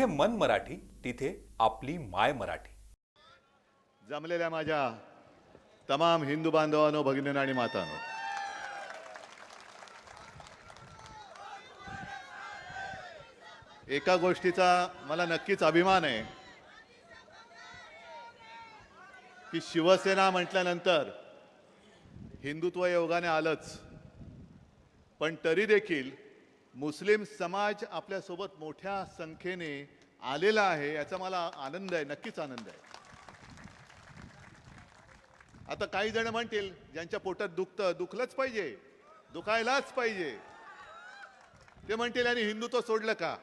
जिथे मन मराठी तिथे आपली माय मराठी. जमलेल्या माझ्या तमाम हिंदू बांधवांनो भगिनी आणि मातांनो. एका गोष्टीचा मला नक्कीच अभिमान आहे की शिवसेना म्हटल्यानंतर हिंदुत्व योगाने आलंच पण तरी देखील मुस्लिम समाज आपल्यासोबत मोठ्या संख्येने आलेला आहे याचा मला आनंद आहे नक्कीच आनंद आहे. आता काही जण म्हणतील ज्यांच्या पोटात दुखतं दुखलंच पाहिजे दुखायलाच पाहिजे. ते म्हणतील आणि हिंदुत्व सोडलं का?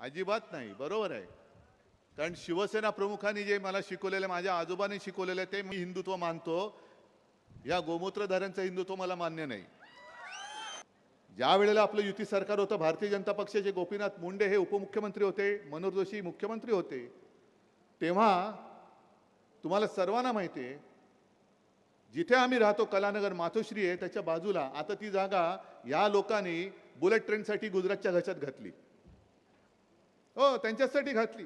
अजिबात नाही बरोबर आहे. कारण शिवसेना प्रमुखांनी जे मला शिकवलेलं माझ्या आजोबांनी शिकवलेलं ते मी हिंदुत्व मानतो. या गोमूत्रधाऱ्यांचं हिंदुत्व मला मान्य नाही. ज्या वेळेला आपलं युती सरकार होतं भारतीय जनता पक्षाचे गोपीनाथ मुंडे हे उपमुख्यमंत्री होते मनोहर जोशी मुख्यमंत्री होते तेव्हा तुम्हाला सर्वांना माहिती आहे जिथे आम्ही राहतो कलानगर मातोश्री आहे त्याच्या बाजूला आता ती जागा या लोकांनी बुलेट ट्रेनसाठी गुजरातच्या घशात घातली. हो त्यांच्यासाठी घातली.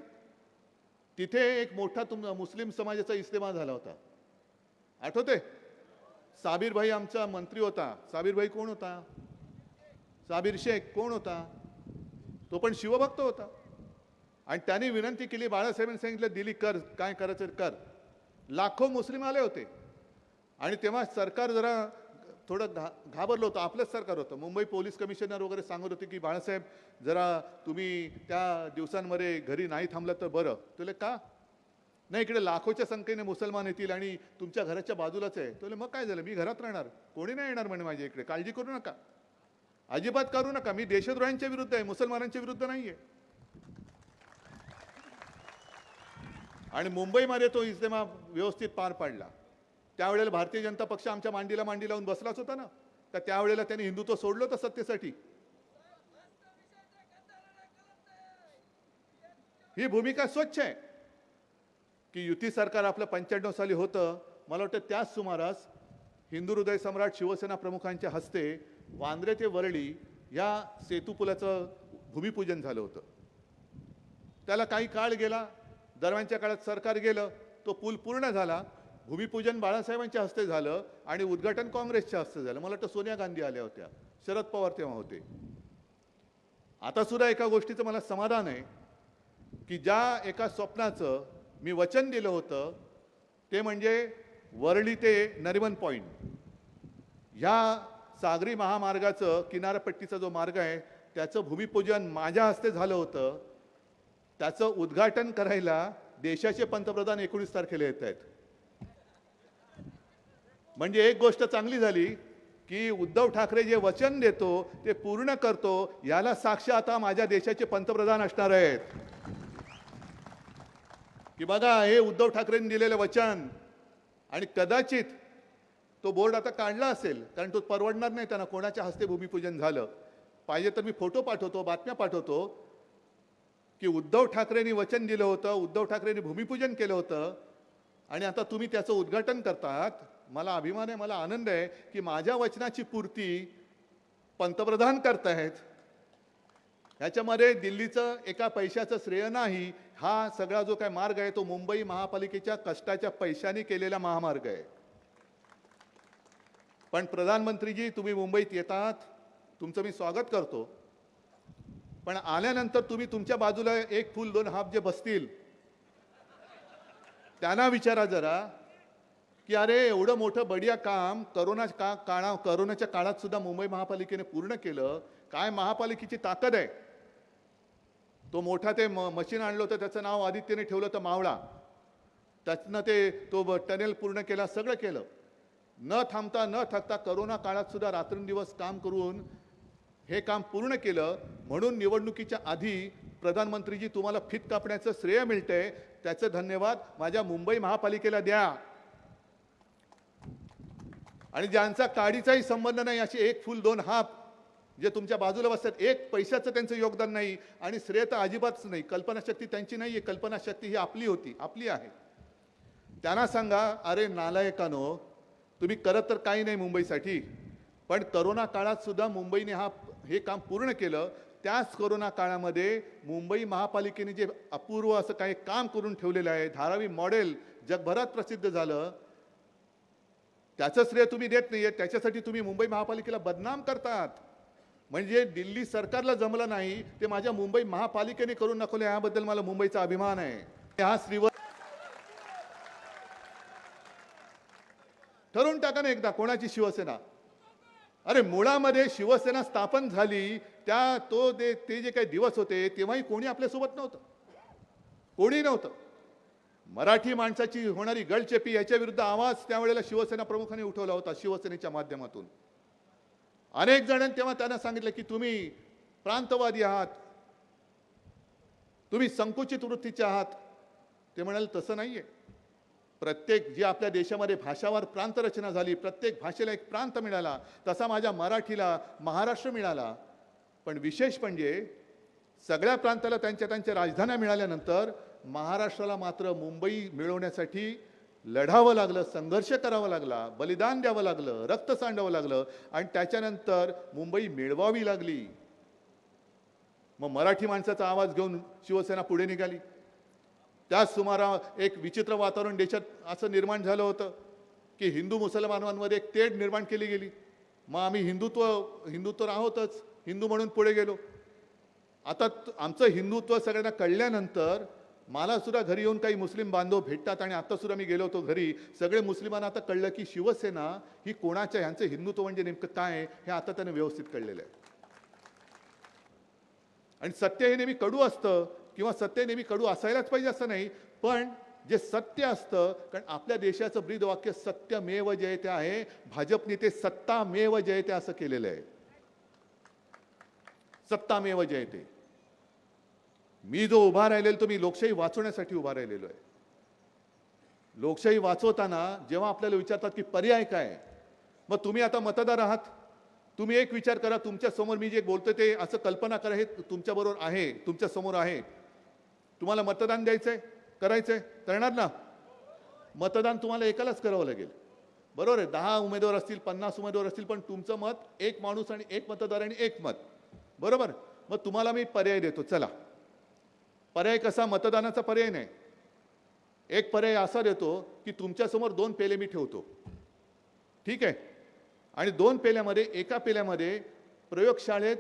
तिथे एक मोठा तुम मुस्लिम समाजाचा इस्तेमा झाला होता. आठवते साबीरभाई आमचा मंत्री होता. साबीरभाई कोण होता? साबीर शेख कोण होता? तो पण शिवभक्त होता. आणि त्यांनी विनंती केली बाळासाहेबांनी सांगितलं दिली कर काय करायचं कर. लाखो मुस्लिम आले होते. आणि तेव्हा सरकार जरा थोडं घा घाबरलं होतं आपलंच सरकार होतं. मुंबई पोलीस कमिशनर वगैरे सांगत होते की बाळासाहेब जरा तुम्ही त्या दिवसांमध्ये घरी नाही थांबलं तर बरं. तुला का? नाही इकडे लाखोच्या संख्येने मुसलमान येतील आणि तुमच्या घराच्या बाजूलाच आहे. तुला मग काय झालं? मी घरात राहणार. कोणी नाही येणार म्हणे माझ्या इकडे. काळजी करू नका. अजिबात करू नका. मी देशद्रोह्यांच्या विरुद्ध आहे मुसलमानांच्या विरुद्ध नाहीये. आणि मुंबईमध्ये तो इस्तेमा व्यवस्थित पार पाडला. त्यावेळेला भारतीय जनता पक्ष आमच्या मांडीला मांडी लावून बसलाच होता ना. तर त्यावेळेला त्यांनी हिंदुत्व सोडलं होतं सत्तेसाठी. ही भूमिका स्वच्छ आहे. की युती सरकार आपलं पंच्याण्णव साली होतं. मला वाटतं त्याच सुमारास हिंदू हृदय सम्राट शिवसेना प्रमुखांच्या हस्ते वांद्रे ते वरळी या सेतूपुलाचं भूमिपूजन झालं होतं. त्याला काही काळ गेला दरम्यानच्या काळात सरकार गेलं तो पूल पूर्ण झाला भूमिपूजन बाळासाहेबांच्या हस्ते झालं आणि उद्घाटन काँग्रेसच्या हस्ते झालं. मला वाटतं सोनिया गांधी आल्या होत्या शरद पवार तेव्हा होते. आता सुद्धा एका गोष्टीचं मला समाधान आहे की ज्या एका स्वप्नाचं मी वचन दिलं होतं ते म्हणजे वरळी ते नरिमन पॉईंट ह्या सागरी महामार्गाचं किनारपट्टीचा जो मार्ग आहे त्याचं भूमिपूजन माझ्या हस्ते झालं होतं. त्याचं उद्घाटन करायला देशाचे पंतप्रधान एकोणीस तारखेला येत आहेत. म्हणजे एक गोष्ट चांगली झाली की उद्धव ठाकरे जे वचन देतो ते पूर्ण करतो याला साक्ष आता माझ्या देशाचे पंतप्रधान असणार आहेत. की बघा हे उद्धव ठाकरेंनी दिलेलं वचन आणि कदाचित तो बोर्ड आता काढला असेल कारण तो परवडणार नाही त्यांना कोणाच्या हस्ते भूमिपूजन झालं. पाहिजे तर मी फोटो पाठवतो बातम्या पाठवतो की उद्धव ठाकरेंनी वचन दिलं होतं उद्धव ठाकरेंनी भूमिपूजन केलं होतं आणि आता तुम्ही त्याचं उद्घाटन करतात. मला अभिमान आहे मला आनंद आहे की माझ्या वचनाची पूर्ती पंतप्रधान करतायत ह्याच्यामध्ये दिल्लीचं एका पैशाचं श्रेय नाही हा सगळा जो काय मार्ग आहे तो मुंबई महापालिकेच्या कष्टाच्या पैशाने केलेला महामार्ग आहे. पण प्रधानमंत्रीजी तुम्ही मुंबईत येतात तुमचं मी स्वागत करतो. पण आल्यानंतर तुम्ही तुमच्या बाजूला एक फुल दोन हाफ जे बसतील त्यांना विचारा जरा की अरे एवढं मोठं बढिया काम करोना का काळा करोनाच्या काळात सुद्धा मुंबई महापालिकेने पूर्ण केलं काय महापालिकेची ताकद आहे? तो मोठा ते म मशीन आणलं होतं त्याचं नाव आदित्यने ठेवलं होतं मावळा. त्यातनं ते तो टनेल पूर्ण केला सगळं केलं. न थांबता न थकता करोना काळात सुद्धा रात्रंदिवस काम करून हे काम पूर्ण केलं. म्हणून निवडणुकीच्या आधी प्रधानमंत्रीजी तुम्हाला फित कापण्याचं श्रेय मिळतंय. त्याचं धन्यवाद. माझ्या मुंबई महापालिकेला द्या. आणि ज्यांचा काडीचाही संबंध नाही असे एक फुल दोन हाफ जे तुमच्या बाजूला बसतात एक पैशाचं त्यांचं योगदान नाही आणि श्रेय तर अजिबातच नाही. कल्पनाशक्ती त्यांची नाही आहे कल्पनाशक्ती ही आपली होती आपली आहे. त्यांना सांगा अरे नालायकानो तुम्ही करत तर काही नाही मुंबईसाठी पण करोना काळात सुद्धा मुंबईने हा हे काम पूर्ण केलं. त्याच कोरोना काळामध्ये मुंबई महापालिकेने जे अपूर्व असं काही काम करून ठेवलेलं आहे धारावी मॉडेल जगभरात प्रसिद्ध झालं. त्याचं श्रेय तुम्ही देत नाही आहे त्याच्यासाठी तुम्ही मुंबई महापालिकेला बदनाम करतात. म्हणजे दिल्ली सरकारला जमलं नाही ते माझ्या मुंबई महापालिकेने करून दाखवले याबद्दल मला मुंबईचा अभिमान आहे. हा श्रीवर ठरवून टाका ना एकदा कोणाची शिवसेना? अरे मुळामध्ये शिवसेना स्थापन झाली त्या तो दे ते जे काही दिवस होते तेव्हाही कोणी आपल्यासोबत नव्हतं. कोणी नव्हतं. मराठी माणसाची होणारी गळचेपी याच्या विरुद्ध आवाज त्यावेळेला शिवसेना प्रमुखांनी उठवला होता शिवसेनेच्या माध्यमातून. अनेक जणांनी तेव्हा त्यांना सांगितलं की तुम्ही प्रांतवादी आहात. तुम्ही संकुचित वृत्तीचे आहात. ते म्हणाले तसं नाही आहे प्रत्येक जी आपल्या देशामध्ये भाषावर प्रांतरचना झाली प्रत्येक भाषेला एक प्रांत मिळाला तसा माझ्या मराठीला महाराष्ट्र मिळाला. पण विशेष म्हणजे सगळ्या प्रांताला त्यांच्या त्यांच्या राजधान्या मिळाल्यानंतर महाराष्ट्राला मात्र मुंबई मिळवण्यासाठी लढावं लागलं संघर्ष करावा लागला बलिदान द्यावं लागलं रक्त सांडावं लागलं आणि त्याच्यानंतर मुंबई मिळवावी लागली. मग मराठी माणसाचा आवाज घेऊन शिवसेना पुढे निघाली. त्याच सुमारा एक विचित्र वातावरण देशात असं निर्माण झालं होतं की हिंदू मुसलमानांमध्ये एक तेढ निर्माण केली गेली. मग आम्ही हिंदुत्व हिंदुत्व आहोतच हिंदू म्हणून पुढे गेलो. आता आमचं हिंदुत्व सगळ्यांना कळल्यानंतर मला सुद्धा घरी येऊन काही मुस्लिम बांधव भेटतात आणि आता सुद्धा मी गेलो होतो घरी. सगळे मुस्लिमांना आता कळलं की शिवसेना ही कोणाच्या ह्यांचं हिंदुत्व म्हणजे नेमकं काय हे आता त्यांना व्यवस्थित कळलेलं आहे. आणि सत्य हे नेहमी कडू असतं किंवा सत्य नेहमी कडू असायलाच पाहिजे असं नाही पण जे सत्य असतं कारण आपल्या देशाचं ब्रीद वाक्य सत्यमेव जयते आहे भाजपने ते सत्तामेव जयते असं केलेलं आहे. सत्तामेव जयते. मी जो उभा राहिलेलो तो मी लोकशाही वाचवण्यासाठी उभा राहिलेलो आहे. लोकशाही वाचवताना जेव्हा आपल्याला विचारतात की पर्याय काय? मग तुम्ही आता मतदार आहात. तुम्ही एक विचार करा तुमच्यासमोर मी जे बोलतो ते असं कल्पना करा हे तुमच्याबरोबर आहे तुमच्यासमोर आहे. तुम्हाला मतदान द्यायचं आहे करायचं आहे करणार ना? मतदान तुम्हाला एकालाच करावं लागेल. बरोबर आहे दहा उमेदवार असतील पन्नास उमेदवार असतील पण तुमचं मत एक माणूस आणि एक मतदार आणि एक मत. बरोबर? मग तुम्हाला मी पर्याय देतो चला. पर्याय कसा? मतदानाचा पर्याय नाही. एक पर्याय असा देतो की तुमच्यासमोर दोन पेले मी ठेवतो. ठीक आहे? आणि दोन पेल्यामध्ये एका पेल्यामध्ये प्रयोगशाळेत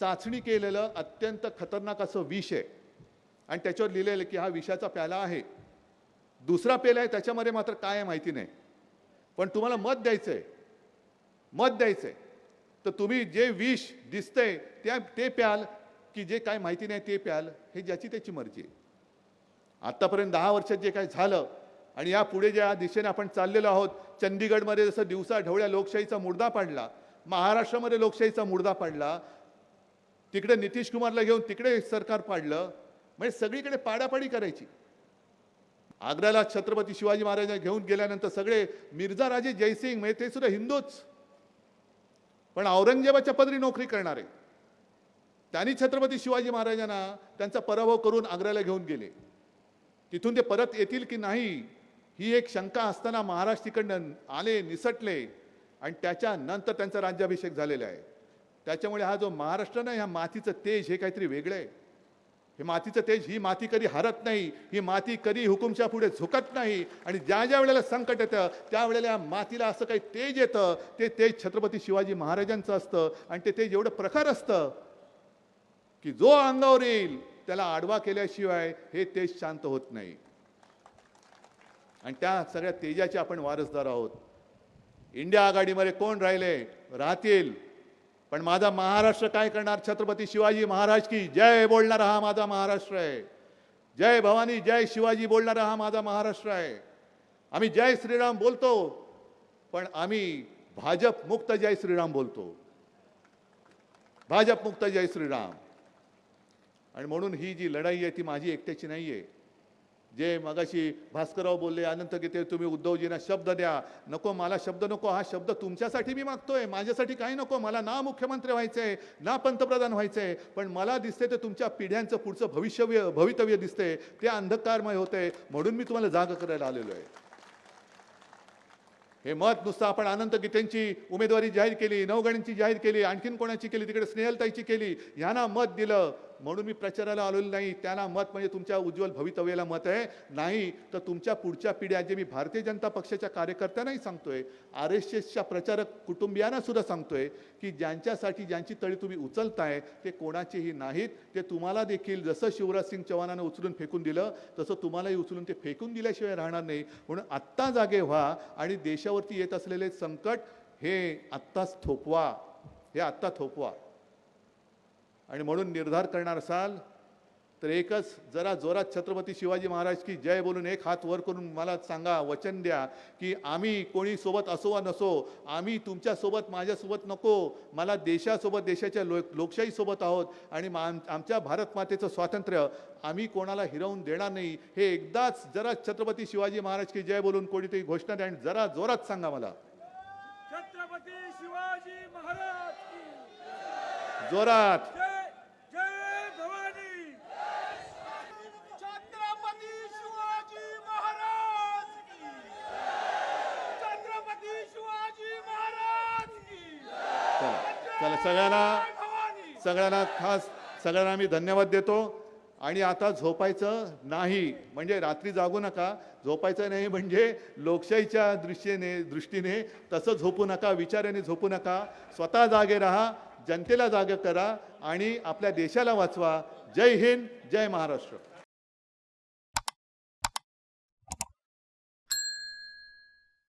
चाचणी केलेलं अत्यंत खतरनाक असं विष आहे. आणि त्याच्यावर लिहिलेलं आहे की हा विषाचा प्याला आहे. दुसरा पेला आहे त्याच्यामध्ये मात्र काय आहे माहिती नाही. पण तुम्हाला मत द्यायचं आहे. मत द्यायचं आहे. तर तुम्ही जे विष दिसतंय त्या ते प्याल की जे काय माहिती नाही ते प्याल हे ज्याची त्याची मर्जी आहे. आत्तापर्यंत दहा वर्षात जे काय झालं आणि या पुढे ज्या दिशेने आपण चाललेलो आहोत चंदीगडमध्ये जसं दिवसा ढवळ्या लोकशाहीचा मुर्दा पाडला महाराष्ट्रामध्ये लोकशाहीचा मुर्दा पाडला तिकडे नितीश कुमारला घेऊन तिकडे सरकार पाडलं म्हणजे सगळीकडे पाडापाडी करायची. आग्र्याला छत्रपती शिवाजी महाराजांना घेऊन गेल्यानंतर सगळे मिर्झा राजे जयसिंग म्हणजे ते सुद्धा हिंदूच. पण औरंगजेबाच्या पदरी नोकरी करणारे. त्यांनी छत्रपती शिवाजी महाराजांना त्यांचा पराभव करून आग्र्याला घेऊन गेले. तिथून ते परत येतील की नाही ही एक शंका असताना महाराज तिकडनं आले निसटले आणि त्याच्यानंतर त्यांचा राज्याभिषेक झालेला आहे. त्याच्यामुळे हा जो महाराष्ट्र ना ह्या मातीचं तेज हे काहीतरी वेगळं आहे. हे मातीचं तेज ही माती कधी हरत नाही ही माती कधी हुकुमच्या पुढे झुकत नाही आणि ज्या ज्या वेळेला संकट येतं त्यावेळेला या मातीला असं काही तेज येतं ते तेज छत्रपती शिवाजी महाराजांचं असतं आणि ते तेज एवढं प्रखर असतं की जो अंगावर येईल त्याला आडवा केल्याशिवाय हे तेज शांत होत नाही. आणि त्या सगळ्या तेजाचे आपण वारसदार आहोत. इंडिया आघाडीमध्ये कोण राहिले? राहतील. पण माझा महाराष्ट्र काय करणार? छत्रपती शिवाजी महाराज की जय बोलणारा हा माझा महाराष्ट्र आहे. जय भवानी जय शिवाजी बोलणारा हा माझा महाराष्ट्र आहे. आम्ही जय श्रीराम बोलतो पण आम्ही भाजप मुक्त जय श्रीराम बोलतो. भाजप मुक्त जय श्रीराम. आणि म्हणून ही जी लढाई आहे ती माझी एकट्याची नाही आहे. जे मगाशी भास्करराव बोलले अनंत गीते तुम्ही उद्धवजींना शब्द द्या. नको मला शब्द नको हा शब्द तुमच्यासाठी मी मागतोय. माझ्यासाठी काही नको. मला ना मुख्यमंत्री व्हायचं आहे ना पंतप्रधान व्हायचं आहे पण मला दिसते ते तुमच्या पिढ्यांचं पुढचं भविष्यव्य भवितव्य दिसते ते अंधकारमय होते म्हणून मी तुम्हाला जाग करायला आलेलो आहे. हे मत नुसतं आपण अनंत गीतेंची उमेदवारी जाहीर केली नवगणींची जाहीर केली आणखीन कोणाची केली? तिकडे स्नेहलताईची केली. ह्यांना मत दिलं. म्हणून मी प्रचाराला आलेलो नाही. त्यांना मत म्हणजे तुमच्या उज्ज्वल भवितव्याला मत आहे. नाही तर तुमच्या पुढच्या पिढ्या जे मी भारतीय जनता पक्षाच्या कार्यकर्त्यांनाही सांगतोय आर एस एसच्या प्रचारक कुटुंबियांना सुद्धा सांगतोय की ज्यांच्यासाठी ज्यांची तळी तुम्ही उचलताय ते कोणाचेही नाहीत. ते तुम्हाला देखील जसं शिवराज सिंग चव्हाणानं उचलून फेकून दिलं तसं तुम्हालाही उचलून ते फेकून दिल्याशिवाय राहणार नाही. म्हणून आत्ता जागे व्हा आणि देशावरती येत असलेले संकट हे आत्ताच थोपवा. हे आत्ता थोपवा. आणि म्हणून निर्धार करणार असाल तर एकच जरा जोरात छत्रपती शिवाजी महाराज की जय बोलून एक हात वर करून मला सांगा वचन द्या की आम्ही कोणी सोबत असो वा नसो आम्ही तुमच्यासोबत माझ्यासोबत नको मला देशासोबत देशाच्या लो लोकशाहीसोबत आहोत आणि मा- आम- आमच्या भारत मातेचं स्वातंत्र्य आम्ही कोणाला हिरवून देणार नाही. हे एकदाच जरा छत्रपती शिवाजी महाराज की जय बोलून कोणीतरी घोषणा द्या आणि जरा जोरात सांगा मला. छत्रपती शिवाजी महाराज जोरात जय जय भवानी छत्रपती शिवाजी महाराज की छत्रपती शिवाजी महाराज की चला सगळ्यांना सगळ्यांना खास सगळ्यांना मी धन्यवाद देतो. आणि आता झोपायचं नाही म्हणजे रात्री जागू नका. झोपायचं नाही म्हणजे लोकशाहीच्या दृष्टीने दृष्टीने तसं झोपू नका विचाराने झोपू नका. स्वतः जागे राहा जनतेला जागे करा आणि आपल्या देशाला वाचवा. जय हिंद जय महाराष्ट्र.